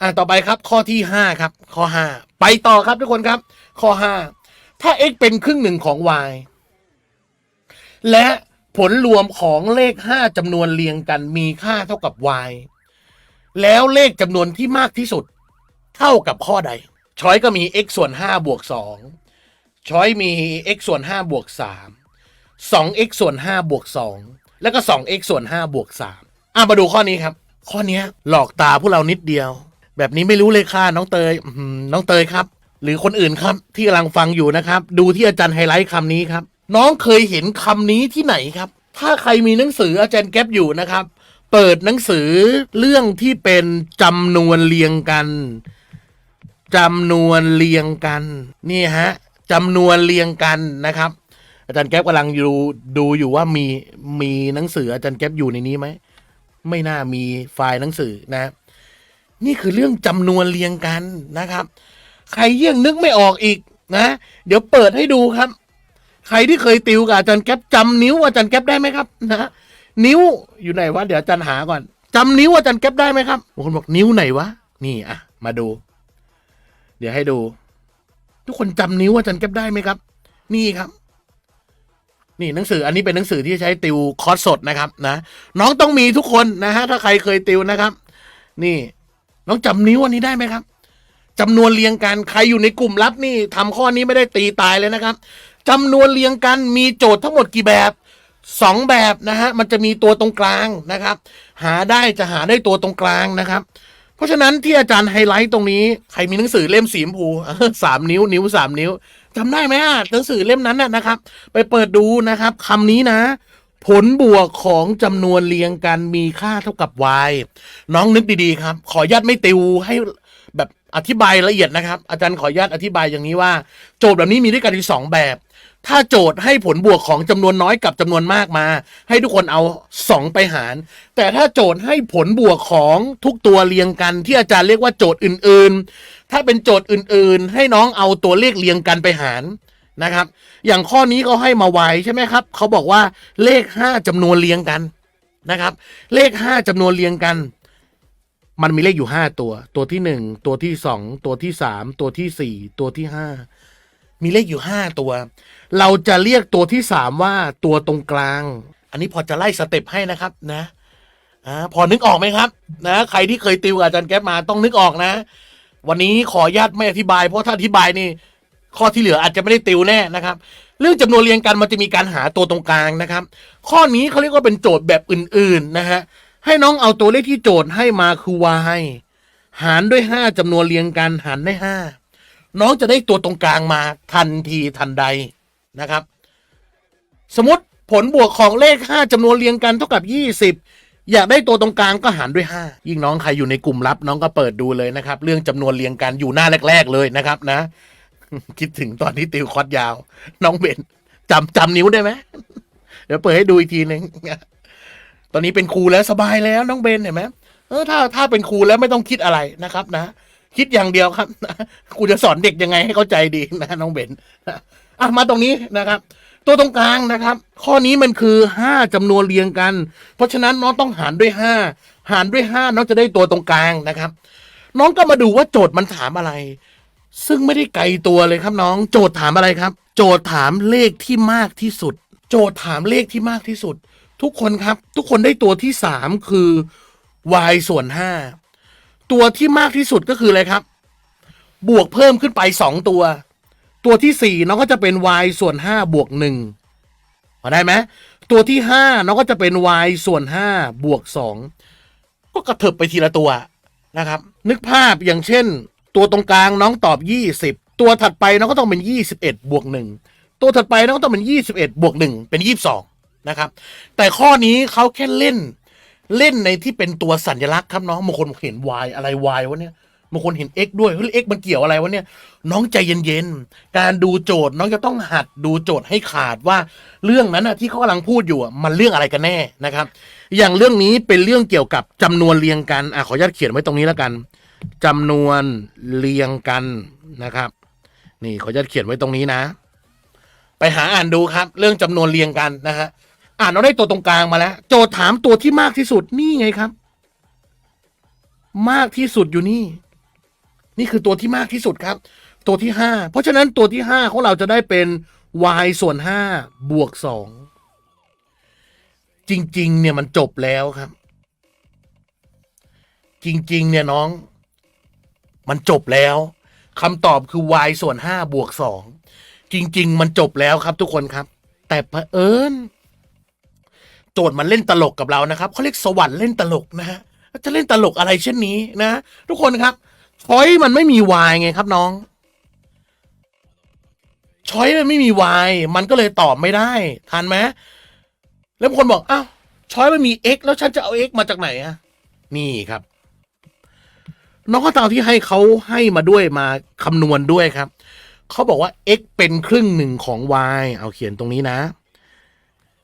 อ่าต่อไปครับข้อที่ห้าครับ ข้อห้าไปต่อครับทุกคนครับ ข้อห้าถ้า x เป็นครึ่งหนึ่งของ y และผลรวมของเลขห้าจำนวนเรียงกันมีค่าเท่ากับ y แล้วเลขจำนวนที่มากที่สุด เท่ากับข้อใด ช้อยก็มี x ส่วน5บวก2ช้อยมี x ส่วน5บวก3 2x ส่วน5บวก2แล้วก็ 2x ส่วน5บวก3อะมาดูข้อนี้ครับ ข้อนี้หลอกตาพวกเรานิดเดียว แบบนี้ไม่รู้เลยค่ะน้องเตยอื้อหือน้องเตยครับ หรือคนอื่นครับที่กำลังฟังอยู่นะครับ ดูที่อาจารย์ไฮไลท์คำนี้ครับ น้องเคยเห็นคำนี้ที่ไหนครับ ถ้าใครมีหนังสืออาจารย์แก๊ปอยู่นะครับ เปิดหนังสือเรื่องที่เป็นจำนวนเรียงกันจำนวนเรียงกันนี่ฮะจำนวนเรียงกันนะครับ อาจารย์แก๊ปกำลังดูดูอยู่ว่ามีมีหนังสืออาจารย์แก๊ปอยู่ในนี้ไหมไม่น่ามีไฟล์หนังสือนะ นี่คือเรื่องจำนวนเรียงกันนะครับ ใครยังนึกไม่ออกอีกนะ เดี๋ยวเปิดให้ดูครับ ใครที่เคยติวกับอาจารย์แก๊ปจำนิ้วอาจารย์แก๊ปได้ไหมครับนะนิ้วอยู่ไหนวะเดี๋ยวอาจารย์หาก่อนจำนิ้วอาจารย์แก๊ปได้ไหมครับบางคนบอกนิ้วไหนวะนี่อะมาดู เดี๋ยวให้ดู ทุกคนจำนิ้วอาจารย์แก๊ปได้ไหมครับ นี่ครับ นี่หนังสืออันนี้เป็นหนังสือที่ใช้ติวคอร์สสดนะครับ นะ น้องต้องมีทุกคนนะฮะถ้าใครเคยติวนะครับ นี่ น้องจำนิ้วอันนี้ได้ไหมครับจำนวนเรียงกันใครอยู่ในกลุ่มลับนี่ทำข้อนี้ไม่ได้ตีตายเลยนะครับจำนวนเรียงกันมีโจทย์ทั้งหมดกี่แบบสองแบบนะฮะมันจะมีตัวตรงกลางนะครับ หาได้จะหาได้ตัวตรงกลางนะครับ เพราะฉะนั้นที่อาจารย์ไฮไลท์ตรงนี้ใครมีหนังสือเล่มสีชมพูสามนิ้ว นิ้วสามนิ้วจำได้ไหมอะหนังสือเล่มนั้นน่ะนะครับ ไปเปิดดูนะครับคำนี้นะ ผลบวกของจำนวนเรียงกันมีค่าเท่ากับ y น้องนึกดีๆครับ ขออนุญาตไม่ติวให้แบบอธิบายละเอียดนะครับ อาจารย์ขออนุญาตอธิบายอย่างนี้ว่า โจทย์แบบนี้มีด้วยกันอยู่สองแบบ ถ้าโจทย์ให้ผลบวกของจำนวนน้อยกับจำนวนมากมา ให้ทุกคนเอาสองไปหาร แต่ถ้าโจทย์ให้ผลบวกของทุกตัวเรียงกัน ที่อาจารย์เรียกว่าโจทย์อื่นๆ ถ้าเป็นโจทย์อื่นๆ ให้น้องเอาตัวเลขเรียงกันไปหาร นะครับ อย่างข้อนี้เขาให้มาไว้ใช่ไหมครับเขาบอกว่าเลขห้าจำนวนเรียงกันนะครับ เลขห้าจำนวนเรียงกัน มันมีเลขอยู่ห้าตัว ตัวที่หนึ่งตัวที่สองตัวที่สามตัวที่สี่ตัวที่ห้ามีเลขอยู่ห้าตัว เราจะเรียกตัวที่สามว่าตัวตรงกลาง อันนี้พอจะไล่สเต็ปให้นะครับนะอ่าพอนึกออกไหมครับนะใครที่เคยติวกับอาจารย์แก๊ปมาต้องนึกออกนะ วันนี้ขออนุญาตไม่อธิบายเพราะถ้าอธิบายนี่ ข้อที่เหลืออาจจะไม่ได้ติวแน่นะครับ เรื่องจำนวนเรียงกันมันจะมีการหาตัวตรงกลางนะครับ ข้อนี้เขาเรียกว่าเป็นโจทย์แบบอื่นๆนะฮะให้น้องเอาตัวเลขที่โจทย์ให้มาคือ y หารด้วยห้าจำนวนเรียงกันหารได้ห้าน้องจะได้ตัวตรงกลางมาทันทีทันใดนะครับ สมมติผลบวกของเลขห้าจำนวนเรียงกันเท่ากับยี่สิบอยากได้ตัวตรงกลางก็หารด้วยห้ายิ่งน้องใครอยู่ในกลุ่มลับ น้องก็เปิดดูเลยนะครับ เรื่องจำนวนเรียงกันอยู่หน้าแรก ๆ เลยนะครับนะ คิดถึงตอนที่ติวคอร์สยาว น้องเบนจำจำนิ้วได้ไหมเดี๋ยวเปิดให้ดูอีกทีหนึ่งตอนนี้เป็นครูแล้วสบายแล้วน้องเบนเห็นไหมเออถ้าถ้าเป็นครูแล้วไม่ต้องคิดอะไรนะครับ นะคิดอย่างเดียวครับครูจะสอนเด็กยังไงให้เข้าใจดีนะน้องเบนอะมาตรงนี้นะครับ ตัวตรงกลางนะครับ ข้อนี้มันคือห้าจำนวนเรียงกัน เพราะฉะนั้นน้องต้องหารด้วยห้าหารด้วยห้าน้องจะได้ตัวตรงกลางนะครับ น้องก็มาดูว่าโจทย์มันถามอะไร ซึ่งไม่ได้ไกลตัวเลยครับน้อง โจทย์ถามอะไรครับ โจทย์ถามเลขที่มากที่สุด โจทย์ถามเลขที่มากที่สุด ทุกคนครับ ทุกคนได้ตัวที่สามคือ y ส่วนห้าตัวที่มากที่สุดก็คืออะไรครับ บวกเพิ่มขึ้นไปสองตัว ตัวที่สี่น้องก็จะเป็น y ส่วนห้าบวกหนึ่งพอได้ไหมตัวที่ห้าน้องก็จะเป็น y ส่วนห้าบวกสองก็กระเถิบไปทีละตัวนะครับ นึกภาพอย่างเช่น ตัวตรงกลางน้องตอบยี่สิบตัวถัดไปน้องก็ต้องเป็นยี่สิบเอ็ดบวกหนึ่งตัวถัดไปน้องก็ต้องเป็นยี่สิบเอ็ดบวกหนึ่งเป็นยี่สิบสองนะครับ แต่ข้อนี้เขาแค่เล่น เล่นในที่เป็นตัวสัญลักษณ์ครับน้องบางคนเห็น y อะไร y วะเนี่ยบางคนเห็น x ด้วยเฮ้ย x มันเกี่ยวอะไรวะเนี่ย น้องใจเย็นๆ การดูโจทย์น้องจะต้องหัดดูโจทย์ให้ขาดว่า เรื่องนั้นนะที่เขากำลังพูดอยู่อะมันเรื่องอะไรกันแน่นะครับ อย่างเรื่องนี้เป็นเรื่องเกี่ยวกับจำนวนเรียงกันอะขออนุญาตเขียนไว้ตรงนี้แล้วกัน จำนวนเรียงกันนะครับ นี่ขออนุญาตเขียนไว้ตรงนี้นะ ไปหาอ่านดูครับ เรื่องจำนวนเรียงกันนะฮะอ่านเราได้ตัวตรงกลางมาแล้ว โจทย์ถามตัวที่มากที่สุดนี่ไงครับ มากที่สุดอยู่นี่ นี่คือตัวที่มากที่สุดครับ ตัวที่ห้าเพราะฉะนั้นตัวที่ห้าของเราจะได้เป็น y ส่วนห้าบวกสองจริง ๆ เนี่ยมันจบแล้วครับ จริง ๆ เนี่ยน้อง มันจบแล้วคำตอบคือ y ส่วนห้าบวกสองจริง ๆ มันจบแล้วครับทุกคนครับ แต่เผอิญโจทย์มันเล่นตลกกับเรานะครับเขาเรียกสวรรค์เล่นตลกนะฮะจะเล่นตลกอะไรเช่นนี้นะ ทุกคนครับช้อยมันไม่มี y ไงครับน้องช้อยมันไม่มี y มันก็เลยตอบไม่ได้ทันไหมแล้วบางคนบอกอ้าวช้อยมันมี x แล้วฉันจะเอา x มาจากไหนอะนี่ครับ น้องข้าวตาวที่ให้เขาให้มาด้วยมาคำนวณด้วยครับ เขาบอกว่า x เป็นครึ่งหนึ่งของ y เอาเขียนตรงนี้นะ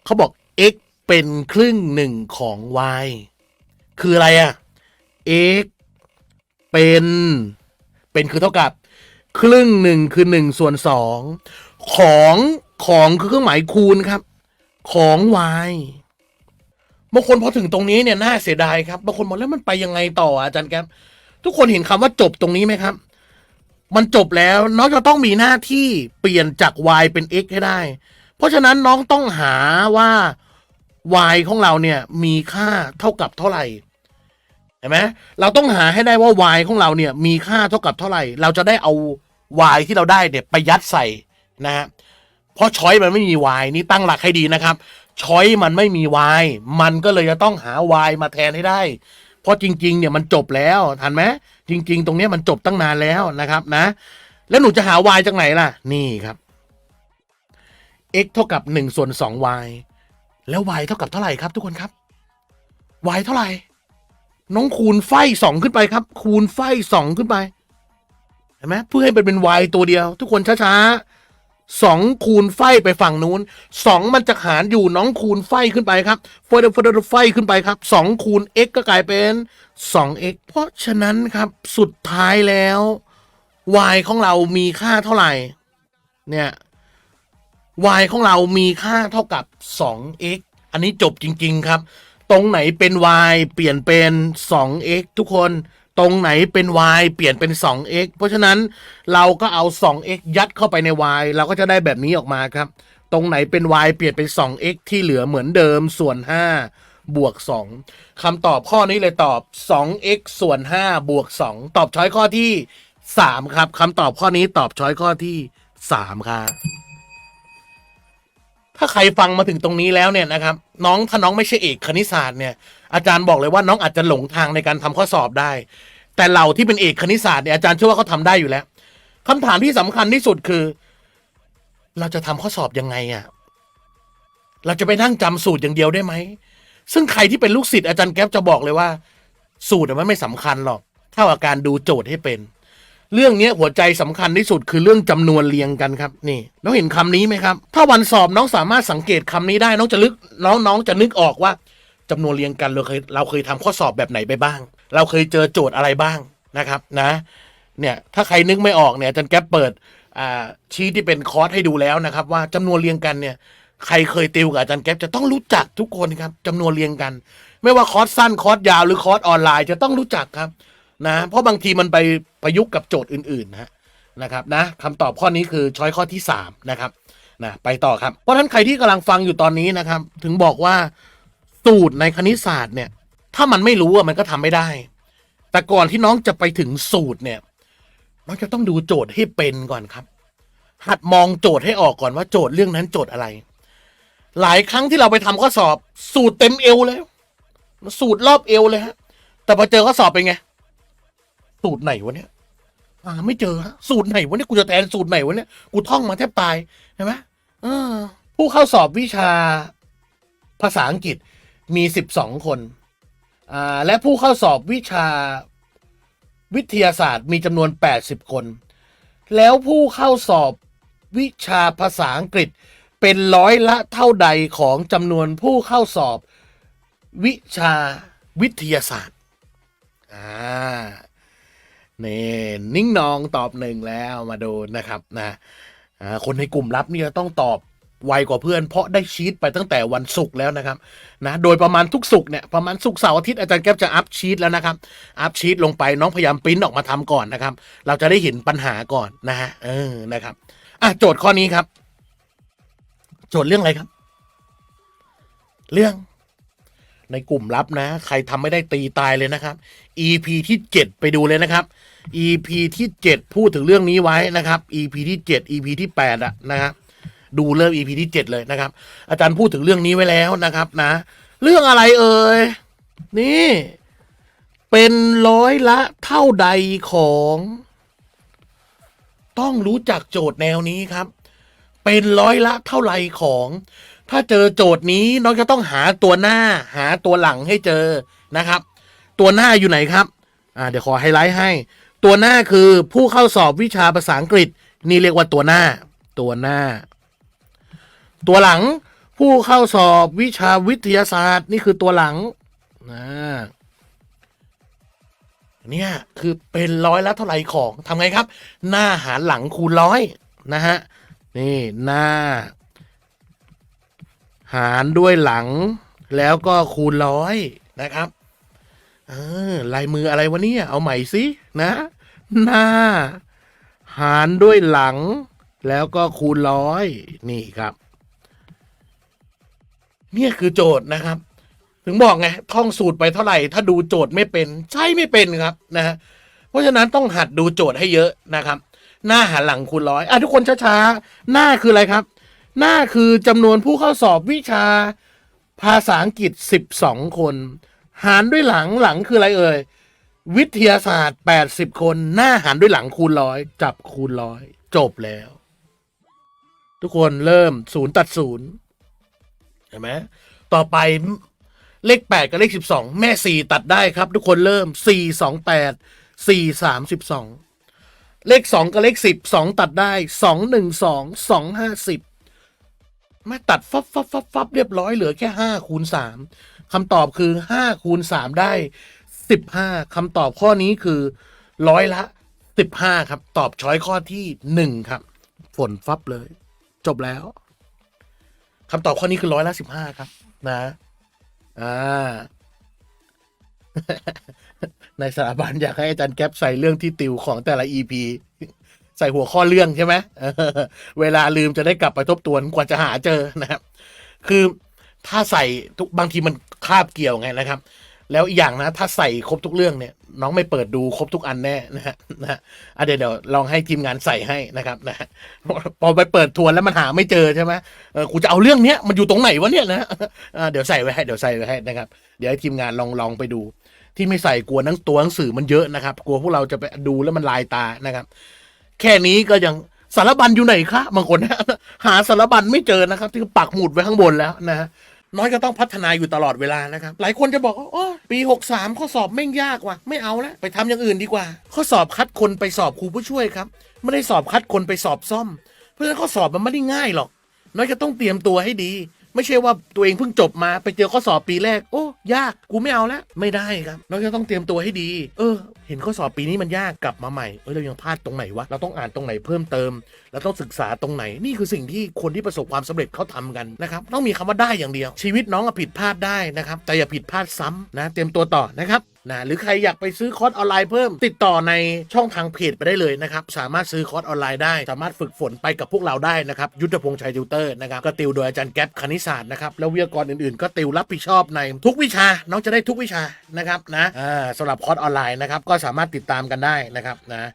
เขาบอก x เป็นครึ่งหนึ่งของ y คืออะไรอะ x เป็น เป็นคือเท่ากับ ครึ่งหนึ่งคือหนึ่งส่วนสองของของคือเครื่องหมายคูณครับ ของ y บางคนพอถึงตรงนี้เนี่ยน่าเสียดายครับบางคนบอกแล้วมันไปยังไงต่ออาจารย์แก๊ป ทุกคนเห็นคำว่าจบตรงนี้ไหมครับ มันจบแล้วน้องจะต้องมีหน้าที่เปลี่ยนจาก y เป็น x ให้ได้ เพราะฉะนั้นน้องต้องหาว่า y ของเราเนี่ยมีค่าเท่ากับเท่าไหร่เห็นไหมเราต้องหาให้ได้ว่า y ของเราเนี่ยมีค่าเท่ากับเท่าไหร่ เราจะได้เอา y ที่เราได้เนี่ยไปยัดใส่นะฮะเพราะช้อยมันไม่มี y นี่ตั้งหลักให้ดีนะครับช้อยมันไม่มี y มันก็เลยจะต้องหา y มาแทนให้ได้ เพราะจริงๆเนี่ยมันจบแล้วทันไหมจริง ๆ ตรงนี้มันจบตั้งนานแล้วนะครับนะ แล้วหนูจะหา y จากไหนล่ะ นี่ครับ x เท่ากับ1ส่วน2 y แล้ว y เท่ากับเท่าไหร่ครับ ทุกคนครับ y เท่าไหร่ น้องคูณไฟสองขึ้นไปครับ คูณไฟสองขึ้นไปเห็นไหมเพื่อให้มันเป็น y ตัวเดียว ทุกคนช้าๆ สองคูณไฟไปฝั่งนู้นสองมันจะหารอยู่น้องคูณไฟขึ้นไปครับเฟอร์เฟอร์ไฟขึ้นไปครับสองคูณ x ก็กลายเป็นสอง x เพราะฉะนั้นครับสุดท้ายแล้ว y ของเรามีค่าเท่าไหร่ เนี่ย y ของเรามีค่าเท่ากับ 2x อันนี้จบจริง ๆ ครับ ตรงไหนเป็น y เปลี่ยนเป็น 2x ทุกคน ตรงไหนเป็น y เปลี่ยนเป็น 2x เพราะฉะนั้นเราก็เอา 2x ยัดเข้าไปใน y เราก็จะได้แบบนี้ออกมาครับ ตรงไหนเป็น y เปลี่ยนเป็น 2x ที่เหลือเหมือนเดิมส่วน 5 บวก 2คำตอบข้อนี้เลยตอบ 2x ส่วน 5 บวก 2 ตอบช้อยข้อที่ 3 ครับคำตอบข้อนี้ตอบช้อยข้อที่ 3 ครับ ถ้าใครฟังมาถึงตรงนี้แล้วเนี่ยนะครับ น้องถ้าน้องไม่ใช่เอกคณิตศาสตร์เนี่ยอาจารย์บอกเลยว่าน้องอาจจะหลงทางในการทำข้อสอบได้ แต่เราที่เป็นเอกคณิตศาสตร์เนี่ยอาจารย์เชื่อว่าเขาทำได้อยู่แล้วคำถามที่สำคัญที่สุดคือ เราจะทำข้อสอบยังไงอะ่ะเราจะไปนั่งจำสูตรอย่างเดียวได้ไหมซึ่งใครที่เป็นลูกศิษย์อาจารย์แก๊ปจะบอกเลยว่า สูตรมันไม่สำคัญหรอกเท่ากับการดูโจทย์ให้เป็น เรื่องนี้หัวใจสำคัญที่สุดคือเรื่องจำนวนเรียงกันครับนี่น้องเห็นคำนี้ไหมครับ ถ้าวันสอบน้องสามารถสังเกตคำนี้ได้น้องจะลึกน้องน้องจะนึกออกว่าจำนวนเรียงกันเราเคยเราเคยทำข้อสอบแบบไหนไปบ้าง เราเคยเจอโจทย์อะไรบ้างนะครับนะเนี่ยถ้าใครนึกไม่ออกเนี่ยอาจารย์แก๊ปเปิดชี้ที่เป็นคอร์สให้ดูแล้วนะครับ ว่าจำนวนเรียงกันเนี่ยใครเคยติวกับอาจารย์แก๊ปจะต้องรู้จักทุกคนครับจำนวนเรียงกัน ไม่ว่าคอร์สสั้นคอร์สยาวหรือคอร์สออนไลน์จะต้องรู้จักครับ นะ เพราะบางทีมันไปประยุกต์กับโจทย์อื่นๆนะฮะนะครับนะคำตอบข้อนี้คือช้อยข้อที่สามนะครับนะไปต่อครับ เพราะฉะนั้นใครที่กำลังฟังอยู่ตอนนี้นะครับ ถึงบอกว่าสูตรในคณิตศาสตร์เนี่ย ถ้ามันไม่รู้อะมันก็ทำไม่ได้ แต่ก่อนที่น้องจะไปถึงสูตรเนี่ยน้องจะต้องดูโจทย์ให้เป็นก่อนครับ หัดมองโจทย์ให้ออกก่อนว่าโจทย์เรื่องนั้นโจทย์อะไร หลายครั้งที่เราไปทำข้อสอบ สูตรเต็มเอวเลย สูตรรอบเอวเลยฮะแต่พอเจอข้อสอบเป็นไง สูตรไหนวะเนี่ยอ่า ไม่เจอฮะสูตรไหนวะเนี่ยกูจะแทนสูตรไหนวะเนี่ยกูท่องมาแทบตายเห็นไหมออผู้เข้าสอบวิชาภาษาอังกฤษมีสิบสองคนอ่าและผู้เข้าสอบวิชาวิทยาศาสตร์มีจำนวนแปดสิบคน แล้วผู้เข้าสอบวิชาภาษาอังกฤษเป็นร้อยละเท่าใดของจำนวนผู้เข้าสอบวิชาวิทยาศาสตร์ อ่า นี่นิ่งนองตอบหนึ่งแล้วมาดูนะครับนะอ่าคนในกลุ่มลับนี่จะต้องตอบไวกว่าเพื่อนเพราะได้ชีตไปตั้งแต่วันศุกร์แล้วนะครับนะโดยประมาณทุกศุกร์เนี่ยประมาณศุกร์เสาร์อาทิตย์อาจารย์แก๊ปจะอัพชีตแล้วนะครับอัพชีตลงไปน้องพยายามปริ้นออกมาทำก่อนนะครับ เราจะได้เห็นปัญหาก่อนนะฮะเออนะครับอะโจทย์ข้อนี้ครับ โจทย์เรื่องอะไรครับ เรื่อง ในกลุ่มลับนะ ใครทำไม่ได้ตีตายเลยนะครับ EP ที่เจ็ดไปดูเลยนะครับ EP ที่เจ็ดพูดถึงเรื่องนี้ไว้นะครับ EP ที่เจ็ด EP ที่แปดอะนะครับดูเริ่ม EP ที่เจ็ดเลยนะครับ อาจารย์พูดถึงเรื่องนี้ไว้แล้วนะครับนะ เรื่องอะไรเอ่ยนี่ เป็นร้อยละเท่าใดของ ต้องรู้จักโจทย์แนวนี้ครับ เป็นร้อยละเท่าไรของ ถ้าเจอโจทย์นี้น้องจะต้องหาตัวหน้า หาตัวหลังให้เจอนะครับ ตัวหน้าอยู่ไหนครับอ่าเดี๋ยวขอไฮไลท์ให้ ตัวหน้าคือผู้เข้าสอบวิชาภาษาอังกฤษ นี่เรียกว่าตัวหน้า ตัวหน้า ตัวหลังผู้เข้าสอบวิชาวิทยาศาสตร์ นี่คือตัวหลังนะเนี่ยคือเป็นร้อยละเท่าไหร่ของทำไงครับ หน้าหารหลังคูณร้อยนะฮะนี่หน้า หารด้วยหลัง แล้วก็คูณร้อยนะครับเออลายมืออะไรวะเนี่ย เอาใหม่สินะ หน้า หารด้วยหลัง แล้วก็คูณร้อยนี่ครับ เนี่ยคือโจทย์นะครับ ถึงบอกไงท่องสูตรไปเท่าไหร่ ถ้าดูโจทย์ไม่เป็นใช่ไม่เป็นครับนะฮะเพราะฉะนั้นต้องหัดดูโจทย์ให้เยอะนะครับ หน้าหันหลังคูณร้อยอะทุกคนช้าๆหน้าคืออะไรครับ หน้าคือจำนวนผู้เข้าสอบวิชาภาษาอังกฤษ 12 คน หารด้วยหลังหลังคืออะไรเอ่ย วิทยาศาสตร์ 80 คน หน้าหารด้วยหลังคูณร้อยจับคูณร้อยจบแล้ว ทุกคนเริ่มศูนย์ตัดศูนย์เห็นไหมต่อไปเลข 8 กับเลข 12 แม่ 4 ตัดได้ครับ ทุกคนเริ่ม 4 2 8 4 3 12 เลข 2 กับเลข 10 2 ตัดได้ 2 1 2 2 5 10 ไม่ตัดฟับฟับฟับฟับเรียบร้อยเหลือแค่5คูณ3คำตอบคือ5คูณ3ได้15คำตอบข้อนี้คือร้อยละ15ครับ ตอบช้อยข้อที่1ครับ ฝนฟับเลย จบแล้วคำตอบข้อนี้คือร้อยละ15ครับ นะ อ่า ในสถาบันอยากให้อาจารย์แก๊ปใส่เรื่องที่ติวของแต่ละ EP ใส่หัวข้อเรื่องใช่ไหมเวลาลืมจะได้กลับไปทบทวนกว่าจะหาเจอนะครับ คือถ้าใส่ทุกบางทีมันคาบเกี่ยวไงนะครับ แล้วอีกอย่างนะ ถ้าใส่ครบทุกเรื่องเนี่ย น้องไม่เปิดดูครบทุกอันแน่นะฮะนะเดี๋ยวเดี๋ยวลองให้ทีมงานใส่ให้นะครับนะพอไปเปิดทวนแล้วมันหาไม่เจอใช่ไหมเออกูจะเอาเรื่องเนี้ยมันอยู่ตรงไหนวะเนี่ยนะเดี๋ยวใส่ไว้ให้เดี๋ยวใส่ไว้ให้นะครับ เดี๋ยวให้ทีมงานลองลองไปดูที่ไม่ใส่กลัวหนังตัวหนังสือมันเยอะนะครับ กลัวพวกเราจะไปดูแล้วมันลายตานะครับ แค่นี้ก็ยังสารบัญอยู่ไหนคะบางคนหาสารบัญไม่เจอนะครับ ที่ปักหมุดไว้ข้างบนแล้วนะฮะน้อยก็ต้องพัฒนาอยู่ตลอดเวลานะครับ หลายคนจะบอกว่าโอ้ปีหกสามข้อสอบแม่งยากว่ะ ไม่เอาแล้วไปทำอย่างอื่นดีกว่า ข้อสอบคัดคนไปสอบครูผู้ช่วยครับ ไม่ได้สอบคัดคนไปสอบซ่อม เพราะฉะนั้นข้อสอบมันไม่ได้ง่ายหรอก น้อยก็ต้องเตรียมตัวให้ดี ไม่ใช่ว่าตัวเองเพิ่งจบมาไปเจอข้อสอบปีแรก โอ้ยากกูไม่เอาแล้วไม่ได้ครับน้อยก็ต้องเตรียมตัวให้ดี เออ เห็นข้อสอบปีนี้มันยากกลับมาใหม่เออเรายังพลาดตรงไหนวะเราต้องอ่านตรงไหนเพิ่มเติมเราต้องศึกษาตรงไหนนี่คือสิ่งที่คนที่ประสบความสำเร็จเขาทำกันนะครับต้องมีคำว่าได้อย่างเดียว ชีวิตน้องอผิดพลาดได้นะครับแต่อย่าผิดพลาดซ้ำนะ เตรียมตัวต่อนะครับ นะหรือใครอยากไปซื้อคอร์สออนไลน์เพิ่ม ติดต่อในช่องทางเพจไปได้เลยนะครับ สามารถซื้อคอร์สออนไลน์ได้ สามารถฝึกฝนไปกับพวกเราได้นะครับ ยุทธพงษ์ชัยติวเตอร์นะครับก็ติวโดยอาจารย์แก๊ปคณิตศาสตร์นะครับ แล้ววิทยากรอื่นๆ ก็ติวรับผิดชอบในทุกวิชา น้องจะได้ทุกวิชานะครับนะอ่าสำหรับคอร์สออนไลน์นะครับก็สามารถติดตามกันได้นะครับนะ